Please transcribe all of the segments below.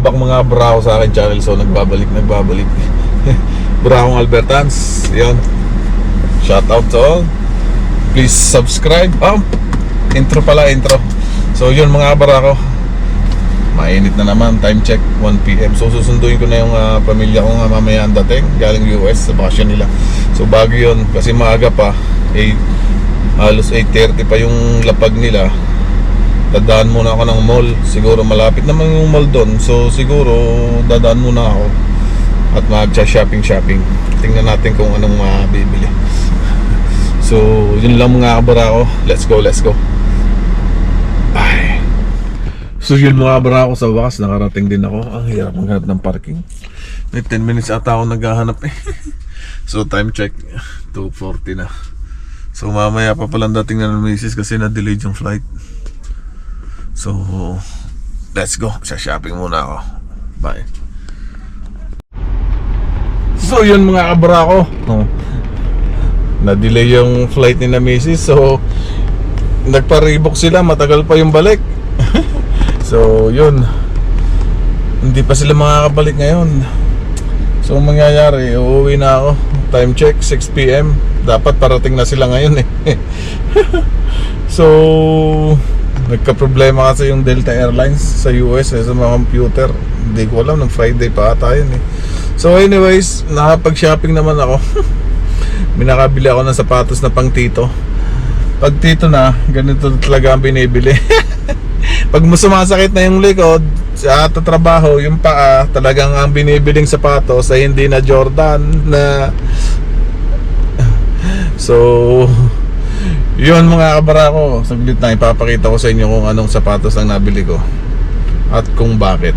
Back mga bravo sa akin channel. So nagbabalik, nagbabalik. Bravong Albertans. Yan. Shout out to all. Please subscribe. Oh, intro pala, intro. So yun mga barako. Mainit na naman. Time check, 1pm. So susunduin ko na yung ah, pamilya ko nga mamaya ang dating. Galing US sa bakasyon nila. So bago yun, kasi maaga pa. 8, halos 8.30 pa yung lapag nila dadaan muna ako ng mall. Siguro malapit naman yung mall doon. So siguro dadaan muna ako at mag-shopping shopping. Tingnan natin kung anong mabibili. So yun lang mga kabara ko. Let's go, let's go. Ay. So yun mga kabara ko sa wakas nakarating din ako. Ang hirap maghanap ng parking. May 10 minutes ata ako naghahanap eh. so time check 2.40 na. So mamaya pa palang dating na ng misis kasi na-delayed yung flight. So, let's go. Sa shopping muna ako. Bye. So, yun mga kabra ko. Oh. Na-delay yung flight ni na Mrs. So, nagparibok sila. Matagal pa yung balik. so, yun. Hindi pa sila makakabalik ngayon. So, ang mangyayari, uuwi na ako. Time check, 6pm. Dapat parating na sila ngayon eh. so, nagka-problema kasi yung Delta Airlines sa US eh, sa mga computer. Hindi ko alam, nung Friday pa ata yun eh. So anyways, nakapag-shopping naman ako. Minakabili ako ng sapatos na pang tito. Pag tito na, ganito talaga ang binibili. Pag sumasakit na yung likod, sa trabaho, yung paa, talagang ang binibiling sapatos ay hindi na Jordan na So, yun mga kabara ko, saglit na ipapakita ko sa inyo kung anong sapatos ang nabili ko at kung bakit.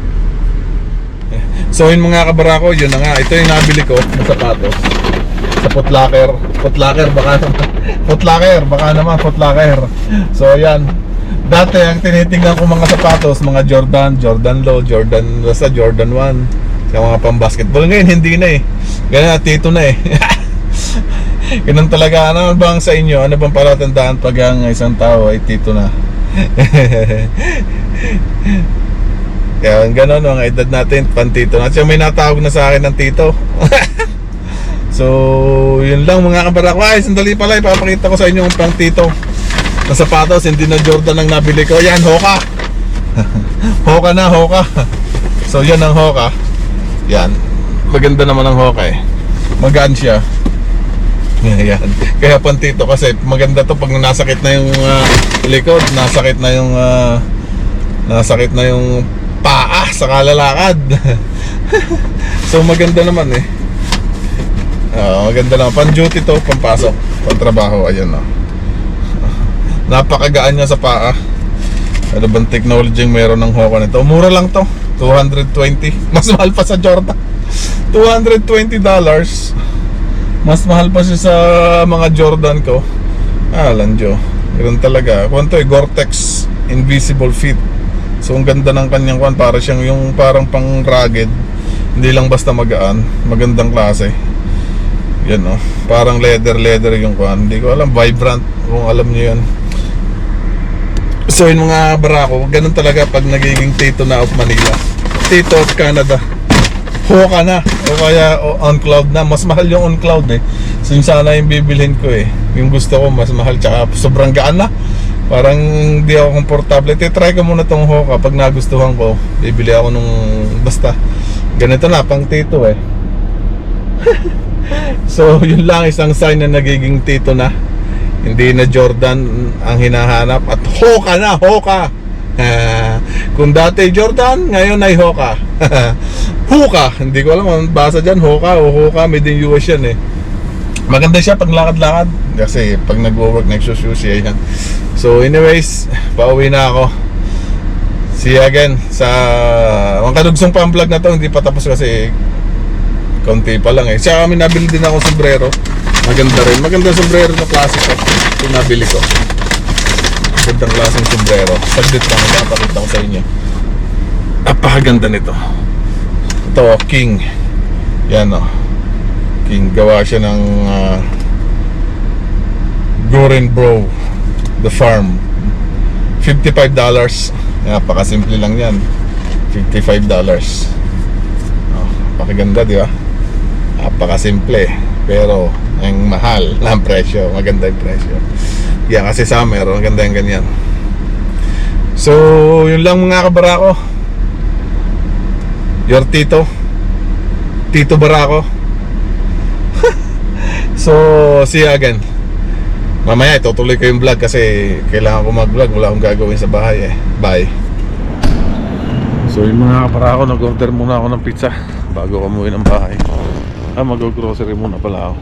So yun mga kabara ko, yun na nga, ito yung nabili ko na sapatos sa Footlocker. Footlocker baka naman. Footlocker, baka naman Footlocker. So yan. Dati ang tinitingnan ko mga sapatos, mga Jordan, Jordan Low, Jordan basta Jordan 1. Sa mga pang basketball ngayon hindi na eh. Ganyan tito na eh. Ganun talaga. Ano bang sa inyo? Ano bang palatandaan pag ang isang tao ay tito na? Kaya gano'n mga edad natin, pantito na. Siya may natawag na sa akin ng tito. so, yun lang mga kabarak. Ay, sandali pala, ipapakita ko sa inyo yung pang tito. Na sapatos, hindi na Jordan ang nabili ko. Yan, Hoka. Hoka na, Hoka. So, yan ang Hoka. Yan. Maganda naman ang Hoka eh. Magaan siya. Yan. Kaya pantito kasi maganda to pag nasakit na yung ah, likod, nasakit na yung ah, nasakit na yung paa sa kalalakad. so maganda naman eh. Ah, maganda naman. Pan duty to, pampasok, pang trabaho, ayun oh. Napakagaan niya sa paa. Ano bang technology yung meron ng Hoka nito? Mura lang to. 220. Mas mahal pa sa Jordan. 220 dollars. Mas mahal pa siya sa mga Jordan ko. Ah, Lanjo. Ganun talaga. Kung eh, Gore-Tex Invisible Fit. So, ang ganda ng kanyang kwan. Para siyang yung parang pang rugged. Hindi lang basta magaan. Magandang klase. Yan oh. Parang leather leather yung kwan. Hindi ko alam. Vibrant. Kung alam niyo yan. So, yung mga barako. Ganun talaga pag nagiging Tito na of Manila. Tito of Canada. Hoka na. O kaya o, on cloud na. Mas mahal yung on cloud eh. So yung sana yung bibilhin ko eh. Yung gusto ko mas mahal. Tsaka sobrang gaan na. Parang di ako komportable. Try ko muna tong Hoka pag nagustuhan ko bibili ako nung basta. Ganito na pang tito eh. So yun lang. Isang sign na nagiging tito na. Hindi na Jordan ang hinahanap. At Hoka na Hoka Ah, kung dati Jordan, ngayon ay Hoka. Hoka, hindi ko alam ang basa dyan, Hoka o Hoka, made in US yan eh. Maganda siya pag lakad-lakad kasi pag nagwo-work nagsususi yan. So anyways, pauwi na ako. See you again sa ang kadugsong pa ang vlog na to, hindi pa tapos kasi konti pa lang eh. Siya kami nabili din ako sombrero. Maganda rin. Maganda sombrero na klase ko. Ito nabili ko. Gandang klaseng sombrero. Saglit lang, ipapakita ko sa inyo. Napakaganda nito. Ito, King. Yan o. King. Gawa siya ng uh, Gorin Bro. The Farm. $55. Napakasimple lang yan. $55. Oh, pakiganda, di ba? Napakasimple. Pero, ang mahal ang presyo. Maganda yung presyo. Yan, kasi summer, maganda yung ganyan. So, yun lang mga kabarako. Your Tito. Tito Barako. so, see you again. Mamaya itutuloy ko yung vlog kasi kailangan ko mag-vlog. Wala akong gagawin sa bahay eh. Bye. So yung mga kaparako, nag-order muna ako ng pizza bago ko umuwi ng bahay. Ah, mag-grocery muna pala ako.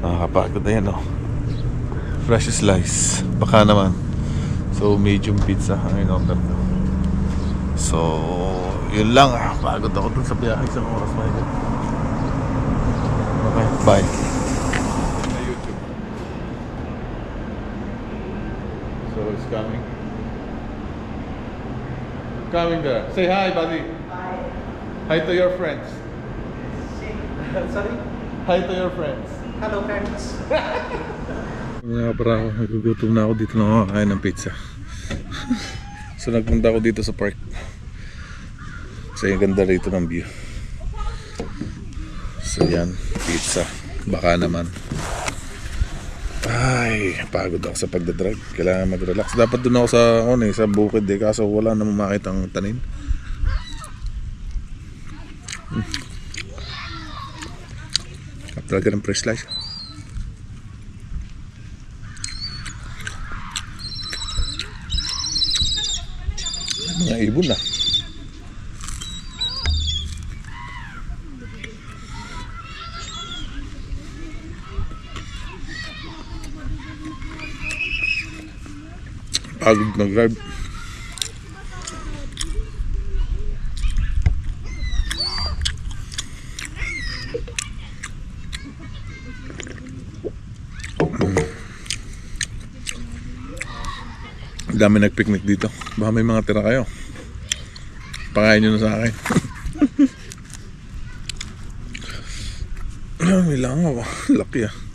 Nakakapagod na yan oh. Fresh slice. Baka naman. So medium pizza ang in-order ko. So, yun lang. Pagod ako dun sa biyahe isang oras na yun. Okay, bye. Sa YouTube. So it's coming. Coming there. Say hi, buddy. Hi. Hi to your friends. Sorry? Hi to your friends. Hello, friends. Mga ako, nagugutom na ako dito na kakain ng pizza. so nagpunta ako dito sa park. Kasi ang ganda rito ng view. So yan, pizza. Baka naman. Ay, pagod ako sa pagdadrive. Kailangan mag-relax. Dapat doon ako sa, ano eh, sa bukid eh. Kaso wala namang makita ang tanim. Hmm. Sarap Talaga ng fresh slice. Mga ibon na. Pagod mag-drive. Ang dami nag-picnic dito. Baka may mga tira kayo. Pakain nyo na sa akin. May langaw. ah. Laki ah.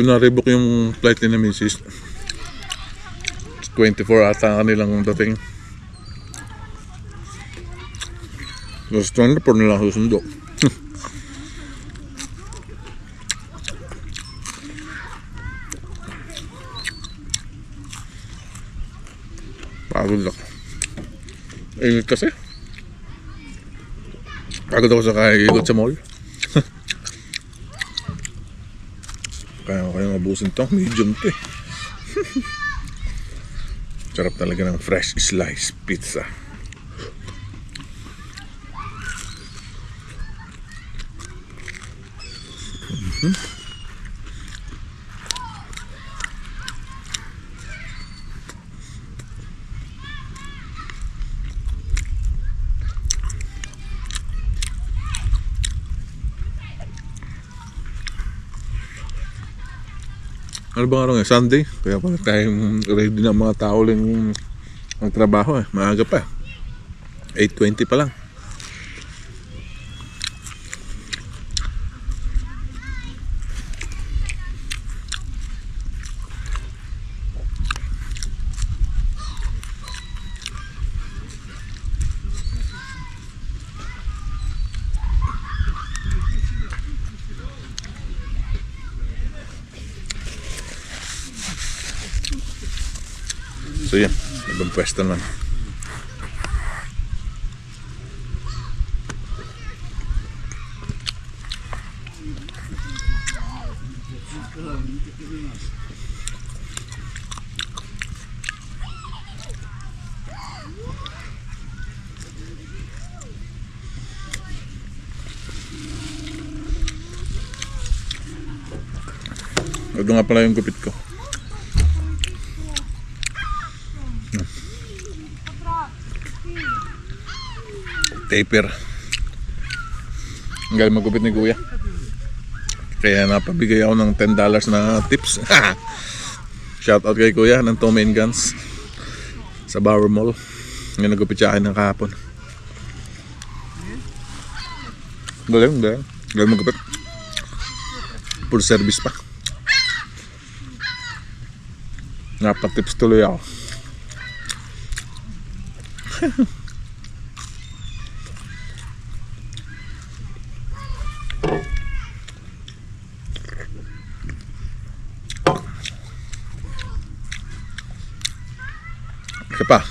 Ito na rebook yung flight ni na Mrs. 24 ata ang kanilang dating. Tapos 24 na lang susundo. Pagod ako. Init kasi. Pagod ako sa kakikot sa mall. Mabusin to. Medium to eh. Sarap talaga ng fresh slice pizza. Mhm. Ano bang araw ngayon? Sunday? Kaya pala tayong ready na mga tao lang ang trabaho eh. Maaga pa. 8.20 pa lang. So yan, ibang pwesto naman. Ito nga pala yung gupit ko. Taper. Ang galing magupit ni kuya. Kaya napabigay ako ng $10 na tips. Shout out kay Kuya ng Tom and Guns sa Bauer Mall. Yung nagupit siya akin ng kahapon. Galing, galing. Galing magupit. Full service pa. Napatips tuloy ako. Isa pa.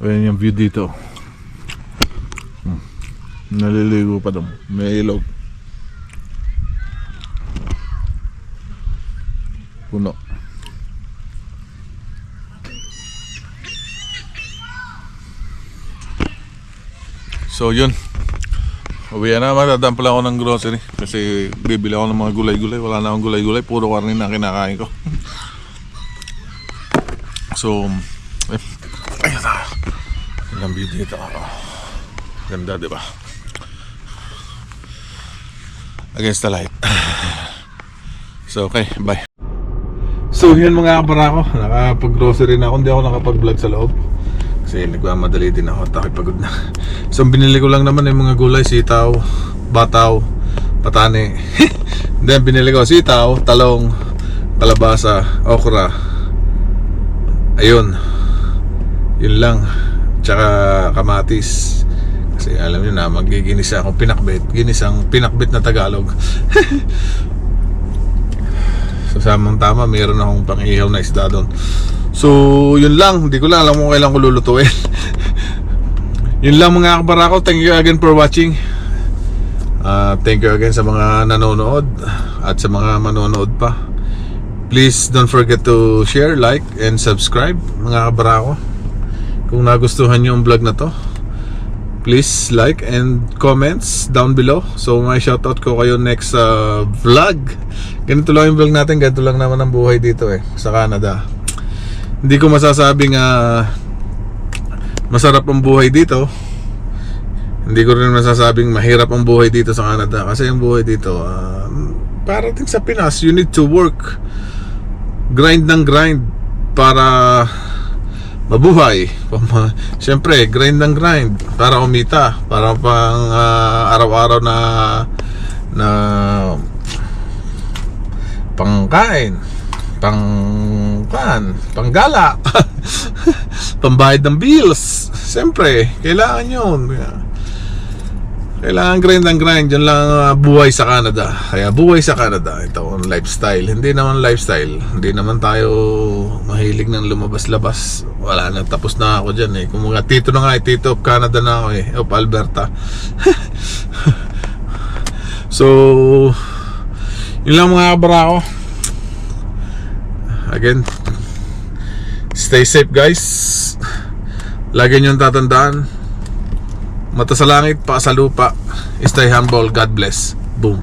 Ayan yung view dito. Hmm. Naliligo pa doon. May ilog. Puno. So yun. Uwi na, matadaan pala ako ng grocery kasi bibili ako ng mga gulay-gulay. Wala na akong gulay-gulay, puro karne na kinakain ko. So, eh, ayun na. Ilang video dito. Ganda, di ba? Against the light. So, okay, bye. So, yun mga kapara ko. Nakapag-grocery na ako. Hindi ako nakapag-vlog sa loob. Kasi nagmamadali din ako. Takip pagod na. So, binili ko lang naman yung mga gulay. Sitaw, bataw, patane. Then, binili ko sitaw, talong, kalabasa, okra, ayun. Yun lang. Tsaka kamatis. Kasi alam nyo na magiginis akong pinakbit ginisang pinakbit na Tagalog. So samang tama meron akong pangihaw na isda doon. So yun lang. Hindi ko lang alam kung kailan ko lulutuin. Yun lang mga kabara ko thank you again for watching. Ah, thank you again sa mga nanonood at sa mga manonood pa Please don't forget to share, like, and subscribe mga kabarako. Kung nagustuhan nyo ang vlog na to, please like and comments down below. So may shoutout ko kayo next uh, vlog. Ganito lang yung vlog natin, ganito lang naman ang buhay dito eh, sa Canada. Hindi ko masasabing uh, masarap ang buhay dito. Hindi ko rin masasabing mahirap ang buhay dito sa Canada kasi ang buhay dito uh, parating sa Pinas, you need to work grind ng grind para mabuhay. Siyempre, grind ng grind para umita, para pang ah, araw-araw na na pangkain, pang kan, panggala, pambayad ng bills. Siyempre, kailangan yun. Kailangan grind ang grind. Yun lang uh, buhay sa Canada. Kaya buhay sa Canada. Ito ang lifestyle. Hindi naman lifestyle. Hindi naman tayo mahilig ng lumabas-labas. Wala na. Tapos na ako dyan eh. Kung mga tito na nga eh. Tito of Canada na ako eh. Of Alberta. so, yun lang mga kabara ko. Again, stay safe guys. Lagi nyo tatandaan Mata sa langit, pa sa lupa. Stay humble. God bless.